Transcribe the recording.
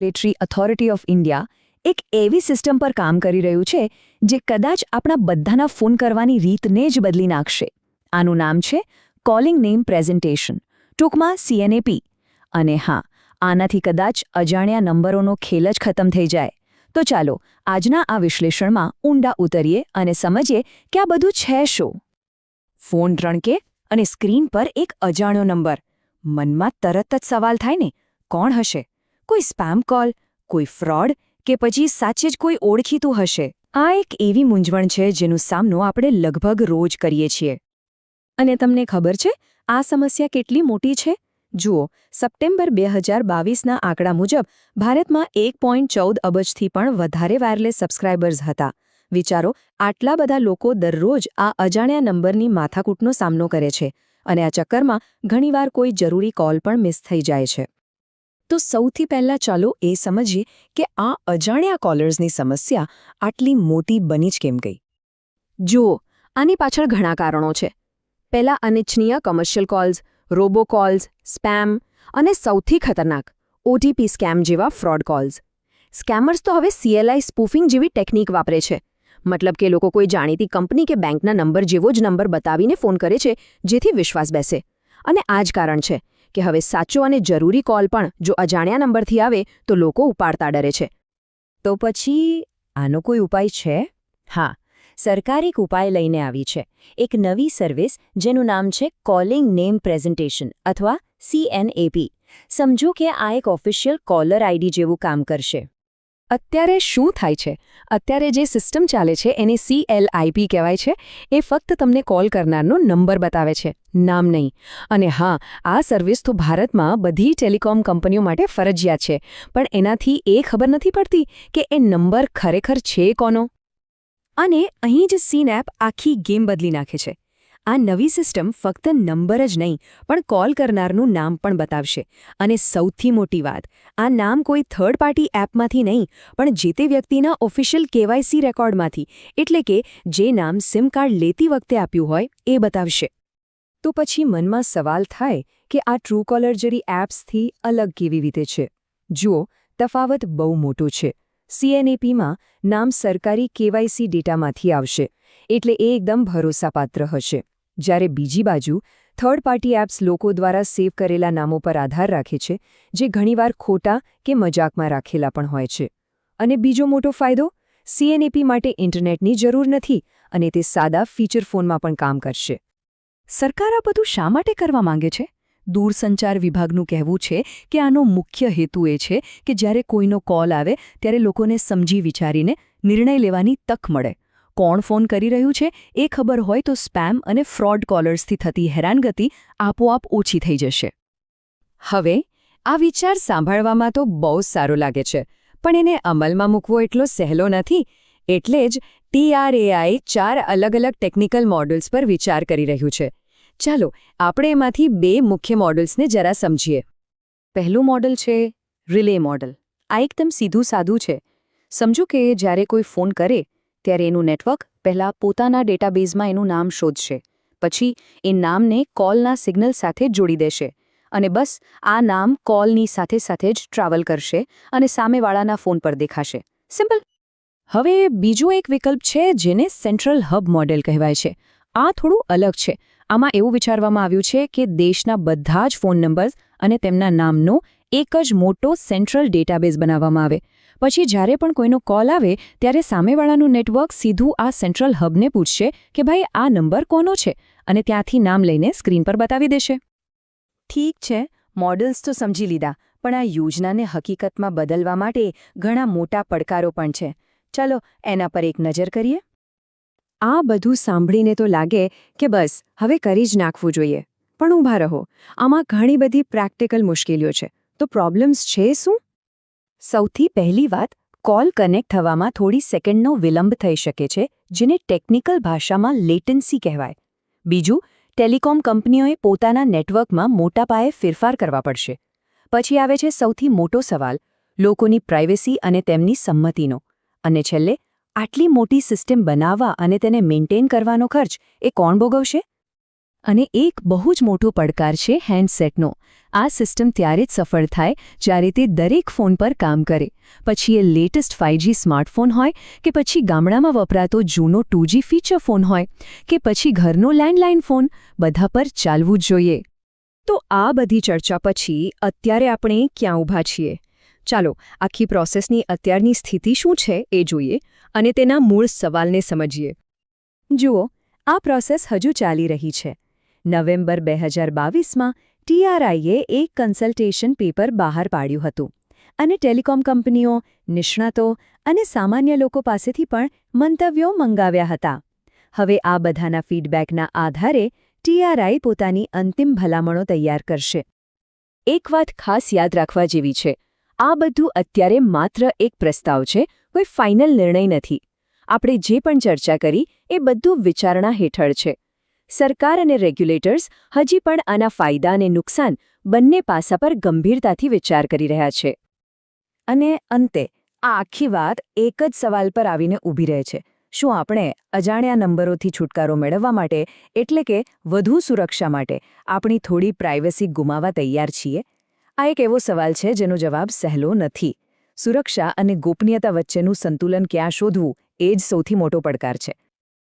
Regulatory authority of India એક એવી system પર કામ કરી રહ્યું છે, જે કદાચ આપણા બધાના ફોન કરવાની રીતને જ બદલી નાખશે. આનું નામ છે કોલિંગ નેમ પ્રેઝન્ટેશન ટૂંકમાં સીએનએપી અને હા, આનાથી કદાચ અજાણ્યા નંબરોનો ખેલ જ ખતમ થઈ જાય. તો ચાલો, આજના આ વિશ્લેષણમાં ઊંડા ઉતરીએ અને સમજીએ કે આ બધું છે શું. ફોન રણકે અને સ્ક્રીન પર એક અજાણ્યો નંબર. મનમાં તરત જ સવાલ થાય ને, કોણ હશે? કોઈ સ્પેમ કોલ, કોઈ ફ્રોડ કે પછી સાચે જ કોઈ ઓળખીતું હશે? આ એક એવી મૂંઝવણ છે જેનો સામનો આપણે લગભગ રોજ કરીએ છીએ. અને તમને ખબર છે, આ સમસ્યા કેટલી મોટી છે? જુઓ, સપ્ટેમ્બર બે હજાર બાવીસના આંકડા મુજબ, ભારતમાં એક પોઈન્ટ ચૌદ અબજથી પણ વધારે વાયરલેસ સબસ્ક્રાઇબર્સ હતા. વિચારો, આટલા બધા લોકો દરરોજ આ અજાણ્યા નંબરની માથાકૂટનો સામનો કરે છે અને આ ચક્કરમાં ઘણીવાર કોઈ જરૂરી કોલ પણ મિસ થઈ જાય છે. તો સૌથી પહેલાં ચાલો એ સમજીએ કે આ અજાણ્યા કોલર્સની સમસ્યા આટલી મોટી બની જ કેમ ગઈ. જુઓ, આની પાછળ ઘણા કારણો છે. પહેલા અનિચ્છનીય commercial calls robo calls spam અને સૌથી ખતરનાક ઓટીપી સ્કેમ જેવા ફ્રોડ કોલ્સ સ્કેમર્સ તો હવે સીએલઆઈ સ્પૂફિંગ જેવી ટેકનિક વાપરે છે. મતલબ કે લોકો કોઈ જાણીતી કંપની કે બેંકના નંબર જેવો જ નંબર બતાવીને ફોન કરે છે, જેથી વિશ્વાસ બેસે. અને આ જ કારણ છે કે હવે સાચો અને જરૂરી કોલ પણ જો અજાણ્યા નંબરથી આવે તો લોકો ઉપાડતા ડરે છે. તો પછી આનો કોઈ ઉપાય છે? હા, સરકાર એક ઉપાય લઈને આવી છે. એક નવી સર્વિસ જેનું નામ છે કોલિંગ નેમ પ્રેઝન્ટેશન અથવા સીએનએપી સમજો કે આ એક ઓફિશિયલ કોલર આઈડી જેવું કામ કરશે. અત્યારે શું થાય છે? અત્યારે જે સિસ્ટમ ચાલે છે, એને સીએલઆઈપી કહેવાય છે, એ ફક્ત તમને કોલ કરનારનો નંબર બતાવે છે, નામ નહીં. અને હા, આ સર્વિસ તો ભારતમાં બધી ટેલિકોમ કંપનીઓ માટે ફરજિયાત છે, પણ એનાથી એ ખબર નથી પડતી કે એ નંબર ખરેખર છે કોનો? અને અહીં જ સીન એપ આખી ગેમ બદલી નાખે છે. આ નવી સિસ્ટમ ફક્ત નંબર જ નહીં, પણ કોલ કરનારનું નામ પણ બતાવશે. અને સૌથી મોટી વાત, આ નામ કોઈ થર્ડ પાર્ટી એપમાંથી નહીં, પણ જે તે વ્યક્તિના ઓફિશિયલ કેવાયસી રેકોર્ડમાંથી, એટલે કે જે નામ સિમ કાર્ડ લેતી વખતે આપ્યું હોય, એ બતાવશે. તો પછી મનમાં સવાલ થાય કે આ ટ્રૂકોલર જરી એપ્સથી અલગ કેવી રીતે છે? જુઓ, તફાવત બહુ મોટો છે. સીએનએપીમાં નામ સરકારી કેવાયસી ડેટામાંથી આવશે, એટલે એ એકદમ ભરોસાપાત્ર હશે. જ્યારે બીજી બાજુ થર્ડ પાર્ટી એપ્સ લોકો દ્વારા સેવ કરેલા નામો પર આધાર રાખે છે, જે ઘણીવાર ખોટા કે મજાકમાં રાખેલા પણ હોય છે. અને બીજો મોટો ફાયદો સીએનએપી માટે ઇન્ટરનેટની જરૂર નથી અને તે સાદા ફીચર ફોનમાં પણ કામ કરશે. સરકાર આ બધું શા માટે કરવા માંગે છે? દૂરસંચાર વિભાગનું કહેવું છે કે આનો મુખ્ય હેતુ એ છે કે જ્યારે કોઈનો કોલ આવે, ત્યારે લોકોને સમજી વિચારીને નિર્ણય લેવાની તક મળે. કોણ ફોન કરી રહ્યું છે, એ ખબર હોય તો સ્પેમ અને ફ્રોડ કોલર્સથી થતી હેરાનગતિ આપોઆપ ઓછી થઈ જશે. હવે, આ વિચાર સાંભળવામાં તો બહુ સારો લાગે છે, પણ એને અમલમાં મૂકવો એટલો સહેલો નથી, એટલે જ ટીઆરએઆઈ ચાર અલગ અલગ ટેકનિકલ મોડલ્સ પર વિચાર કરી રહ્યું છે. ચાલો, આપણે એમાંથી બે મુખ્ય મોડલ્સને જરા સમજીએ. પહેલું મોડલ છે, રિલે મોડલ આ એકદમ સીધું સાદું છે. સમજો કે જ્યારે કોઈ ફોન કરે ત્યારે એનું નેટવર્ક પહેલાં પોતાના ડેટાબેઝમાં એનું નામ શોધશે. પછી એ નામને કોલના સિગ્નલ સાથે જોડી દેશે. અને બસ આ નામ કોલની સાથે સાથે જ ટ્રાવેલ કરશે અને સામેવાળાના ફોન પર દેખાશે. સિમ્પલ. હવે બીજો એક વિકલ્પ છે જેને સેન્ટ્રલ હબ મોડેલ કહેવાય છે. આ થોડું અલગ છે. આમાં એવું વિચારવામાં આવ્યું છે કે દેશના બધા જ ફોન નંબર્સ અને તેમના નામનો એક જ મોટો સેન્ટ્રલ ડેટાબેઝ બનાવવામાં આવે. પછી જ્યારે પણ કોઈનો કોલ આવે ત્યારે સામેવાળાનું નેટવર્ક સીધું આ સેન્ટ્રલ હબને પૂછશે કે ભાઈ આ નંબર કોનો છે? અને ત્યાંથી નામ લઈને સ્ક્રીન પર બતાવી દેશે. ઠીક છે મોડલ્સ તો સમજી લીધા પણ આ યોજનાને હકીકતમાં બદલવા માટે ઘણા મોટા પડકારો પણ છે. ચલો એના પર એક નજર કરીએ. આ બધું સાંભળીને તો લાગે કે બસ હવે કરી જ નાખવું જોઈએ. પણ ઊભા રહો આમાં ઘણી બધી પ્રેક્ટિકલ મુશ્કેલીઓ છે. તો પ્રોબ્લેમ્સ છે શું? સૌથી પહેલી વાત કોલ કનેક્ટ થવામાં થોડી સેકન્ડનો વિલંબ થઈ શકે છે, જેને ટેકનિકલ ભાષામાં લેટન્સી કહેવાય. બીજું ટેલિકોમ કંપનીઓએ પોતાના નેટવર્કમાં મોટા પાયે ફેરફાર કરવા પડશે. પછી આવે છે સૌથી મોટો સવાલ, લોકોની પ્રાઇવેસી અને તેમની સંમતિનો. અને છેલ્લે, આટલી મોટી સિસ્ટમ બનાવવા અને તેને મેન્ટેન કરવાનો ખર્ચ, એ કોણ ભોગવશે? અને એક બહુ જ મોટો પડકાર છે હેન્ડસેટનો. આ સિસ્ટમ ત્યારે જ સફળ થાય જ્યારે તે દરેક ફોન પર કામ કરે. પછી એ લેટેસ્ટ ફાઇવજી સ્માર્ટફોન હોય કે પછી ગામડામાં વપરાતો જૂનો ટુજી ફીચર ફોન હોય કે પછી ઘરનો લેન્ડલાઇન ફોન, બધા પર ચાલવું જ જોઈએ. તો આ બધી ચર્ચા પછી અત્યારે આપણે ક્યાં ઊભા છીએ? ચાલો, આખી પ્રોસેસની અત્યારની સ્થિતિ શું છે એ જોઈએ અને તેના મૂળ સવાલને સમજીએ. જુઓ, આ પ્રોસેસ હજુ ચાલી રહી છે. નવેમ્બર બે હજાર બાવીસમાં ટીઆરઆઈએ એક કન્સલ્ટેશન પેપર બહાર પાડ્યું હતું અને ટેલિકોમ કંપનીઓ, નિષ્ણાતો અને સામાન્ય લોકો પાસેથી પણ મંતવ્યો મંગાવ્યા હતા. હવે આ બધાના ફીડબેકના આધારે ટીઆરઆઈ પોતાની અંતિમ ભલામણો તૈયાર કરશે. એક વાત ખાસ યાદ રાખવા જેવી છે. આ બધું અત્યારે માત્ર એક પ્રસ્તાવ છે, કોઈ ફાઇનલ નિર્ણય નથી. આપણે જે પણ ચર્ચા કરી એ બધું વિચારણા હેઠળ છે. સરકાર અને રેગ્યુલેટર્સ હજી પણ આના ફાયદા અને નુકસાન બંને પાસા પર ગંભીરતાથી વિચાર કરી રહ્યા છે. અને અંતે, આ આખી વાત એક જ સવાલ પર આવીને ઊભી રહે છે. શું આપણે અજાણ્યા નંબરોથી છુટકારો મેળવવા માટે, એટલે કે વધુ સુરક્ષા માટે, આપણી થોડી પ્રાઇવસી ગુમાવવા તૈયાર છીએ? આ એક એવો સવાલ છે જેનો જવાબ સહેલો નથી. સુરક્ષા અને ગોપનીયતા વચ્ચેનું સંતુલન ક્યાં શોધવું એ જ સૌથી મોટો પડકાર છે.